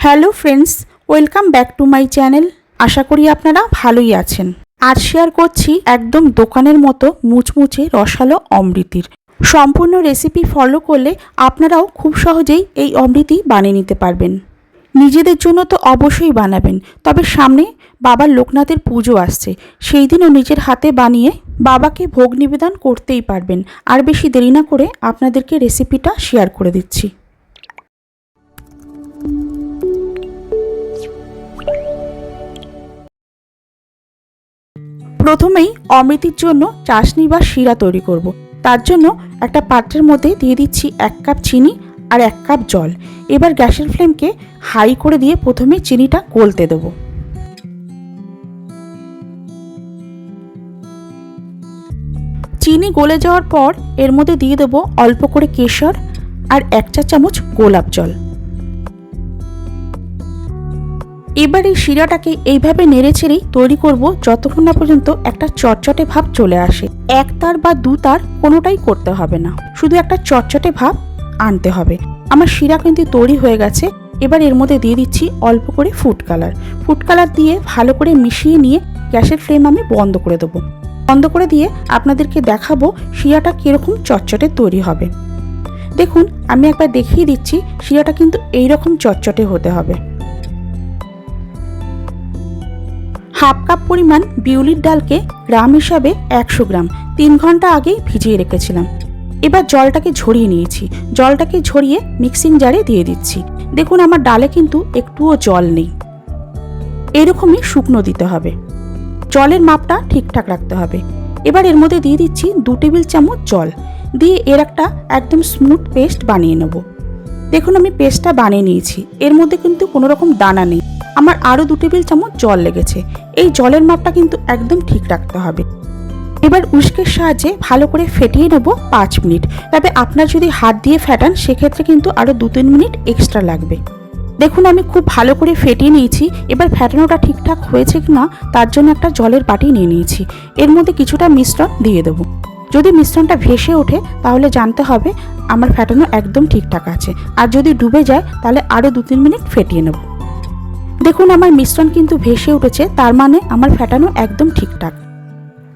Hello friends, welcome back to my channel. আশা করি আপনারা ভালোই আছেন। আজ শেয়ার করছি একদম দোকানের মতো মুচমুচে রসালো অমৃতির। সম্পূর্ণ রেসিপি ফলো করলে আপনারাও খুব সহজেই এই অমৃতি বানিয়ে নিতে পারবেন। নিজেদের জন্য তো অবশ্যই বানাবেন, তবে সামনে বাবার লোকনাথের পুজো আসছে। সেই দিনও নিজের হাতে বানিয়ে বাবাকে ভোগ নিবেদন করতেই পারবেন। আর বেশি দেরি না করে আপনাদেরকে রেসিপিটা শেয়ার করে দিচ্ছি। প্রথমেই অমৃতির জন্য চাশনি বা শিরা তৈরি করব। তার জন্য একটা পাত্রের মধ্যে দিয়ে দিচ্ছি এক কাপ চিনি আর এক কাপ জল। এবার গ্যাসের ফ্লেমকে হাই করে দিয়ে প্রথমে চিনিটা গলতে দেবো। চিনি গলে যাওয়ার পর এর মধ্যে দিয়ে দেবো অল্প করে কেশর আর এক চা চামচ গোলাপ জল। এবার এই শিরাটাকে এইভাবে নেড়ে ছেড়েই তৈরি করব যতক্ষণ না পর্যন্ত একটা চটচটে ভাব চলে আসে। এক তার বা দু তার কোনোটাই করতে হবে না। শুধু একটা চটচটে ভাব আনতে হবে। আমার শিরা কিন্তু তৈরি হয়ে গেছে। এবার এর মধ্যে দিয়ে দিচ্ছি অল্প করে ফুড কালার। ফুড কালার দিয়ে ভালো করে মিশিয়ে নিয়ে গ্যাসের ফ্লেম আমি বন্ধ করে দেবো। বন্ধ করে দিয়ে আপনাদেরকে দেখাবো শিরাটা কীরকম চটচটে তৈরি হবে। দেখুন, আমি একবার দেখিয়ে দিচ্ছি শিরাটা কিন্তু এইরকম চটচটে হতে হবে। হাফ কাপ পরিমাণ বিউলির ডালকে গ্রাম হিসাবে একশো গ্রাম। তিন ঘণ্টা আগেই ভিজিয়ে রেখেছিলাম। এবার জলটাকে ঝরিয়ে নিয়েছি। জলটাকে ঝরিয়ে মিক্সিং জারে দিয়ে দিচ্ছি। দেখুন, আমার ডালে কিন্তু একটুও জল নেই। এরকমই শুকনো দিতে হবে। জলের মাপটা ঠিকঠাক রাখতে হবে। এবার এর মধ্যে দিয়ে দিচ্ছি দু টেবিল চামচ জল। দিয়ে এর একটা একদম স্মুথ পেস্ট বানিয়ে নেব। দেখুন, আমি পেস্টটা বানিয়ে নিয়েছি। এর মধ্যে কিন্তু কোনো রকম দানা নেই। আমার আরও দু টেবিল চামচ জল লেগেছে। এই জলের মাপটা কিন্তু একদম ঠিক রাখতে হবে। এবার উস্কের সাহায্যে ভালো করে ফেটিয়ে নেব পাঁচ মিনিট। তবে আপনার যদি হাত দিয়ে ফেটান, সেক্ষেত্রে কিন্তু আরও দু তিন মিনিট এক্সট্রা লাগবে। দেখুন, আমি খুব ভালো করে ফেটিয়ে নিয়েছি। এবার ফেটানোটা ঠিকঠাক হয়েছে কি না তার জন্য একটা জলের বাটি নিয়ে নিয়েছি। এর মধ্যে কিছুটা মিশ্রণ দিয়ে দেবো। যদি মিশ্রণটা ভেসে ওঠে, তাহলে জানতে হবে আমার ফেটানো একদম ঠিকঠাক আছে। আর যদি ডুবে যায়, তাহলে আরও দু তিন মিনিট ফেটিয়ে নেব। দেখুন, আমার মিশ্রণ কিন্তু ভেসে উঠেছে, তার মানে আমার ফেটানো একদম ঠিকঠাক।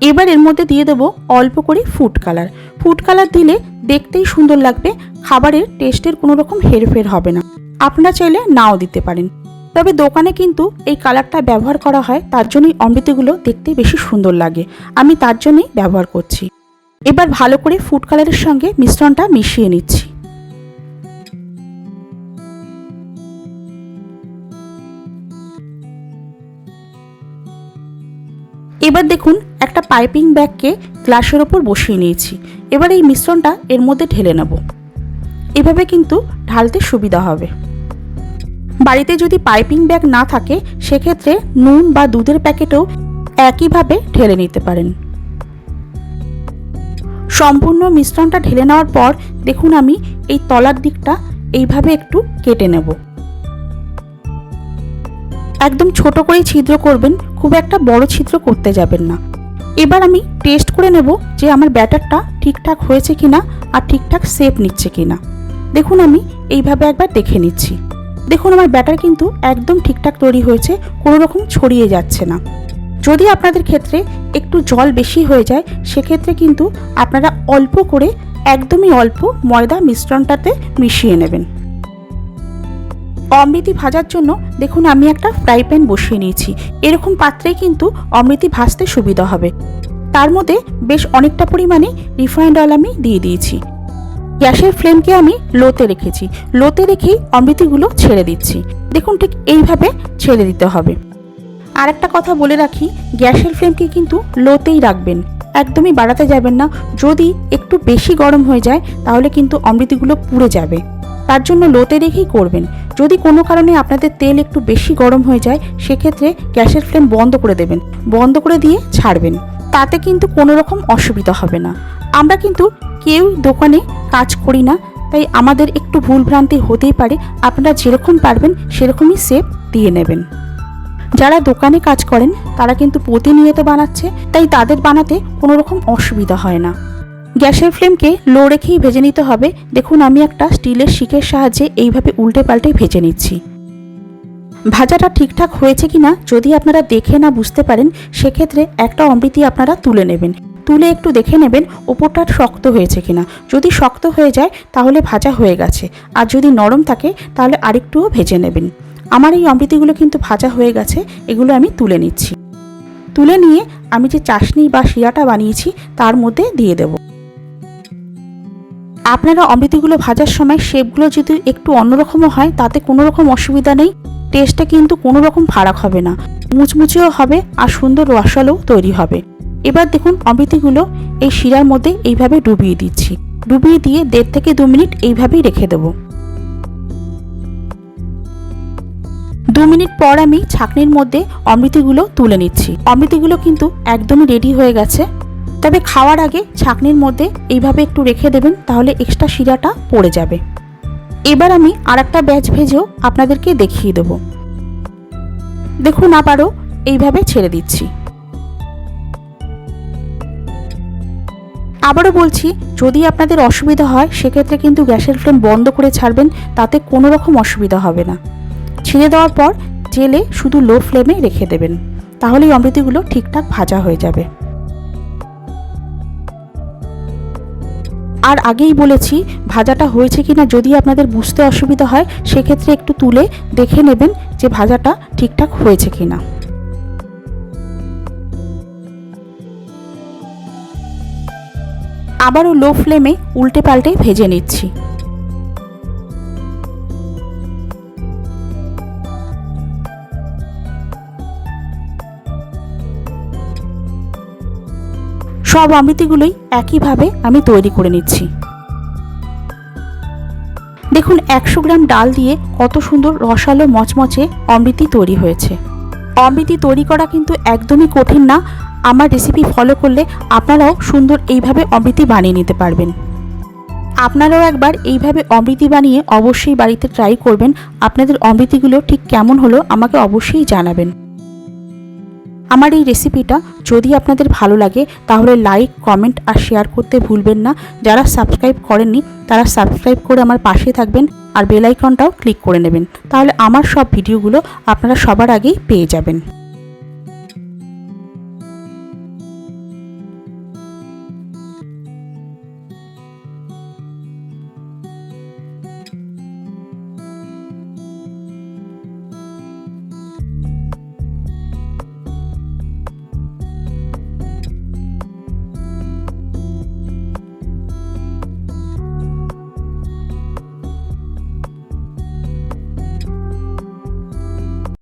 এবার এর মধ্যে দিয়ে দেবো অল্প করে ফুড কালার। ফুড কালার দিলে দেখতেই সুন্দর লাগবে, খাবারের টেস্টের কোনো রকম হেরফের হবে না। আপনারা চাইলে নাও দিতে পারেন। তবে দোকানে কিন্তু এই কালারটা ব্যবহার করা হয়, তার জন্যই অমৃতিগুলো দেখতে বেশি সুন্দর লাগে। আমি তার জন্যই ব্যবহার করছি। এবার ভালো করে ফুড কালারের সঙ্গে মিশ্রণটা মিশিয়ে নিচ্ছি। এবার দেখুন একটা পাইপিং ব্যাগকে গ্লাসের ওপর বসিয়ে নিয়েছি। এবার এই মিশ্রণটা এর মধ্যে ঢেলে নেব। এভাবে কিন্তু ঢালতে সুবিধা হবে। বাড়িতে যদি পাইপিং ব্যাগ না থাকে, সেক্ষেত্রে নুন বা দুধের প্যাকেটেও একইভাবে ঢেলে নিতে পারেন। সম্পূর্ণ মিশ্রণটা ঢেলে নেওয়ার পর দেখুন আমি এই তলার দিকটা এইভাবে একটু কেটে নেব। একদম ছোট করেই ছিদ্র করবেন, খুব একটা বড় ছিদ্র করতে যাবেন না। এবার আমি টেস্ট করে নেব যে আমার ব্যাটারটা ঠিকঠাক হয়েছে কিনা আর ঠিকঠাক শেপ নিচ্ছে কিনা। দেখুন আমি এইভাবে একবার দেখে নিচ্ছি। দেখুন আমার ব্যাটার কিন্তু একদম ঠিকঠাক তৈরি হয়েছে, কোনো রকম ছড়িয়ে যাচ্ছে না। যদি আপনাদের ক্ষেত্রে একটু জল বেশি হয়ে যায়, সেক্ষেত্রে কিন্তু আপনারা অল্প করে, একদমই অল্প ময়দা মিশ্রণটাতে মিশিয়ে নেবেন। অমৃতি ভাজার জন্য দেখুন আমি একটা ফ্রাই প্যান বসিয়ে নিয়েছি। এরকম পাত্রেই কিন্তু অমৃতি ভাজতে সুবিধা হবে। তার মধ্যে বেশ অনেকটা পরিমাণে রিফাইন্ড অয়েল আমি দিয়ে দিয়েছি। গ্যাসের ফ্লেমকে আমি লোতে রেখেছি। লোতে রেখেই অমৃতিগুলো ছেড়ে দিচ্ছি। দেখুন ঠিক এইভাবে ছেড়ে দিতে হবে। আর একটা কথা বলে রাখি, গ্যাসের ফ্লেমকে কিন্তু লোতেই রাখবেন। একদমই বাড়াতে যাবেন না। যদি একটু বেশি গরম হয়ে যায়, তাহলে কিন্তু অমৃতিগুলো পুড়ে যাবে। তার জন্য লোতে রেখেই করবেন। যদি কোনো কারণে আপনাদের তেল একটু বেশি গরম হয়ে যায়, সেক্ষেত্রে গ্যাসের ফ্লেম বন্ধ করে দেবেন। বন্ধ করে দিয়ে ছাড়বেন। তাতে কিন্তু কোনো রকম অসুবিধা হবে না। আমরা কিন্তু কেউ দোকানে কাজ করি না, তাই আমাদের একটু ভুলভ্রান্তি হতেই পারে। আপনারা যেরকম পারবেন, সেরকমই সেপ দিয়ে নেবেন। যারা দোকানে কাজ করেন, তারা কিন্তু প্রতিনিয়ত বানাচ্ছে, তাই তাদের বানাতে কোনো রকম অসুবিধা হয় না। গ্যাসের ফ্লেমকে লো রেখেই ভেজে নিতে হবে। দেখুন, আমি একটা স্টিলের শিকের সাহায্যে এইভাবে উল্টে পাল্টে ভেজে নিচ্ছি। ভাজাটা ঠিকঠাক হয়েছে কি না যদি আপনারা দেখে না বুঝতে পারেন, সেক্ষেত্রে একটা অমৃতি আপনারা তুলে নেবেন। তুলে একটু দেখে নেবেন ওপরটা শক্ত হয়েছে কিনা। যদি শক্ত হয়ে যায়, তাহলে ভাজা হয়ে গেছে। আর যদি নরম থাকে, তাহলে আরেকটুও ভেজে নেবেন। আমার এই অমৃতিগুলো কিন্তু ভাজা হয়ে গেছে, এগুলো আমি তুলে নিচ্ছি। তুলে নিয়ে আমি যে চাশনি বা শিরাটা বানিয়েছি, তার মধ্যে দিয়ে দেব। আপনারা অমৃতিগুলো ভাজার সময় শেপগুলো যদি একটু অন্যরকমও হয়, তাতে কোনো রকম অসুবিধা নেই, টেস্টটা কিন্তু কোনো রকম ফারাক হবে না। মুচমুচেও হবে আর সুন্দর রসালোও তৈরি হবে। এবার দেখুন অমৃতিগুলো এই শিরার মধ্যে এইভাবে ডুবিয়ে দিচ্ছি। ডুবিয়ে দিয়ে দেড় থেকে দু মিনিট এইভাবেই রেখে দেবো। দু মিনিট পর আমি ছাকনির মধ্যে অমৃতিগুলো তুলে নিচ্ছি। অমৃতিগুলো কিন্তু একদমই রেডি হয়ে গেছে। তবে খাওয়ার আগে ছাকনির মধ্যে এইভাবে একটু রেখে দেবেন, তাহলে এক্সট্রা শিরাটা পড়ে যাবে। এবার আমি আর একটা ব্যাচ ভেজেও আপনাদেরকে দেখিয়ে দেব। দেখুন আবারও এইভাবে ছেড়ে দিচ্ছি। আবারও বলছি, যদি আপনাদের অসুবিধা হয়, সেক্ষেত্রে কিন্তু গ্যাসের ফ্লেম বন্ধ করে ছাড়বেন, তাতে কোনো রকম অসুবিধা হবে না। ছিঁড়ে দেওয়ার পর জেলে শুধু লো ফ্লেমে রেখে দেবেন। তাহলেই অমৃতিগুলো ঠিকঠাক ভাজা হয়ে যাবে। আর আগেই বলেছি, ভাজাটা হয়েছে কি না যদি আপনাদের বুঝতে অসুবিধা হয়, সেক্ষেত্রে একটু তুলে দেখে নেবেন যে ভাজাটা ঠিকঠাক হয়েছে কি না আবারও লো ফ্লেমে উল্টে পাল্টে ভেজে নিচ্ছি। সব অমৃতিগুলোই একইভাবে আমি তৈরি করে নিচ্ছি। দেখুন, একশো গ্রাম ডাল দিয়ে কত সুন্দর রসালো মচমচে অমৃতি তৈরি হয়েছে। অমৃতি তৈরি করা কিন্তু একদমই কঠিন না। আমার রেসিপি ফলো করলে আপনারাও সুন্দর এইভাবে অমৃতি বানিয়ে নিতে পারবেন। আপনারাও একবার এইভাবে অমৃতি বানিয়ে অবশ্যই বাড়িতে ট্রাই করবেন। আপনাদের অমৃতিগুলো ঠিক কেমন হলো আমাকে অবশ্যই জানাবেন। আমার এই রেসিপিটা যদি আপনাদের ভালো লাগে, তাহলে লাইক কমেন্ট আর শেয়ার করতে ভুলবেন না। যারা সাবস্ক্রাইব করেননি, তারা সাবস্ক্রাইব করে আমার পাশে থাকবেন আর বেলাইকনটাও ক্লিক করে নেবেন। তাহলে আমার সব ভিডিওগুলো আপনারা সবার আগেই পেয়ে যাবেন।